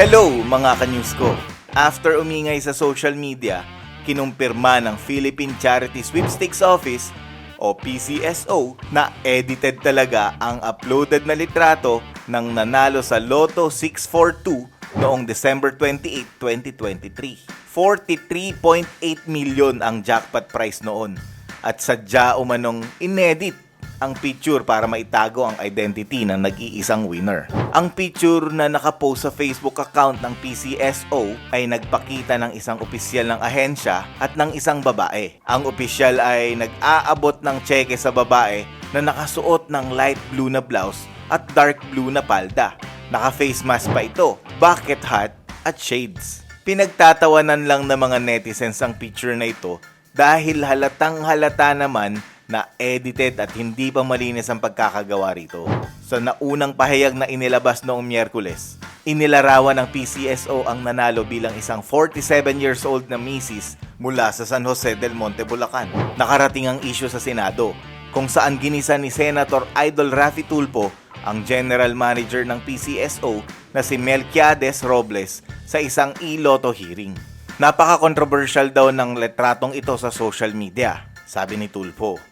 Hello mga ka-news ko! After umingay sa social media, kinumpirma ng Philippine Charity Sweepstakes Office o PCSO na edited talaga ang uploaded na litrato ng nanalo sa Lotto 642 noong December 28, 2023. 43.8 million ang jackpot prize noon at sadya umanong inedit ang picture para maitago ang identity ng nag-iisang winner. Ang picture na nakapost sa Facebook account ng PCSO ay nagpakita ng isang opisyal ng ahensya at ng isang babae. Ang opisyal ay nag-aabot ng cheque sa babae na nakasuot ng light blue na blouse at dark blue na palda. Naka-face mask pa ito, bucket hat at shades. Pinagtatawanan lang ng mga netizens ang picture na ito dahil halatang halata naman na edited at hindi pa malinis ang pagkakagawa rito. Sa naunang pahayag na inilabas noong Miyerkules, inilarawan ng PCSO ang nanalo bilang isang 47 years old na misis mula sa San Jose del Monte, Bulacan. Nakarating ang issue sa Senado kung saan ginisa ni Senator Idol Rafi Tulpo ang general manager ng PCSO na si Melquiades Robles sa isang e-lotto hearing. Napaka-controversial daw ng letratong ito sa social media, sabi ni Tulfo.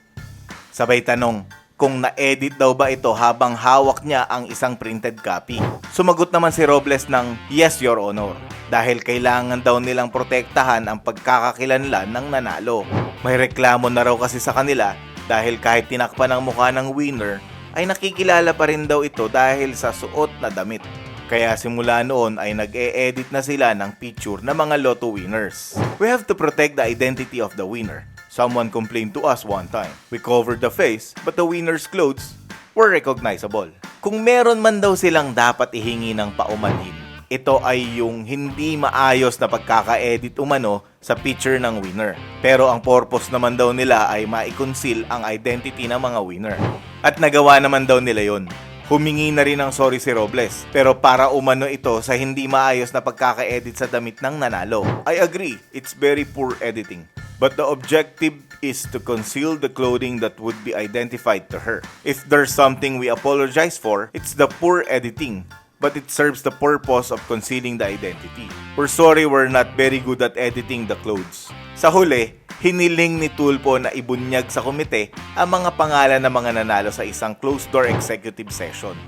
Sabay tanong kung na-edit daw ba ito habang hawak niya ang isang printed copy. Sumagot naman si Robles ng Yes, Your Honor, dahil kailangan daw nilang protektahan ang pagkakakilanlan ng nanalo. May reklamo na raw kasi sa kanila dahil kahit tinakpan ang mukha ng winner, ay nakikilala pa rin daw ito dahil sa suot na damit. Kaya simula noon ay nag-e-edit na sila ng picture ng mga lotto winners. We have to protect the identity of the winner. Someone complained to us one time. We covered the face, but the winner's clothes were recognizable. Kung meron man daw silang dapat ihingi ng paumanhin, ito ay yung hindi maayos na pagkaka-edit umano sa picture ng winner. Pero ang purpose naman daw nila ay maikonceal ang identity ng mga winner. At nagawa naman daw nila yon. Humingi na rin ng sorry si Robles, pero para umano ito sa hindi maayos na pagkaka-edit sa damit ng nanalo. I agree, it's very poor editing. But the objective is to conceal the clothing that would be identified to her. If there's something we apologize for, it's the poor editing but it serves the purpose of concealing the identity. We're sorry we're not very good at editing the clothes. Sa huli, hiniling ni Tulpo na ibunyag sa komite ang mga pangalan ng mga nanalo sa isang closed-door executive session.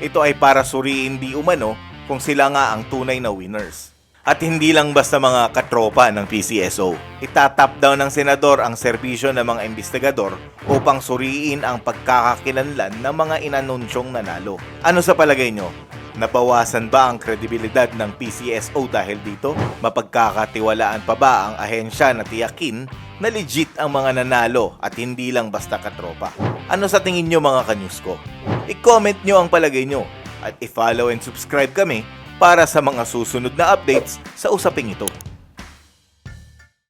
Ito ay para suriin di umano kung sila nga ang tunay na winners. At hindi lang basta mga katropa ng PCSO. Itatap down ng senador ang serbisyo ng mga investigador upang suriin ang pagkakakilanlan ng mga inanunsyong nanalo. Ano sa palagay nyo? Nabawasan ba ang kredibilidad ng PCSO dahil dito? Mapagkakatiwalaan pa ba ang ahensya na tiyakin na legit ang mga nanalo at hindi lang basta katropa? Ano sa tingin nyo mga kanyus ko? I-comment nyo ang palagay nyo at i-follow and subscribe kami para sa mga susunod na updates sa usaping ito.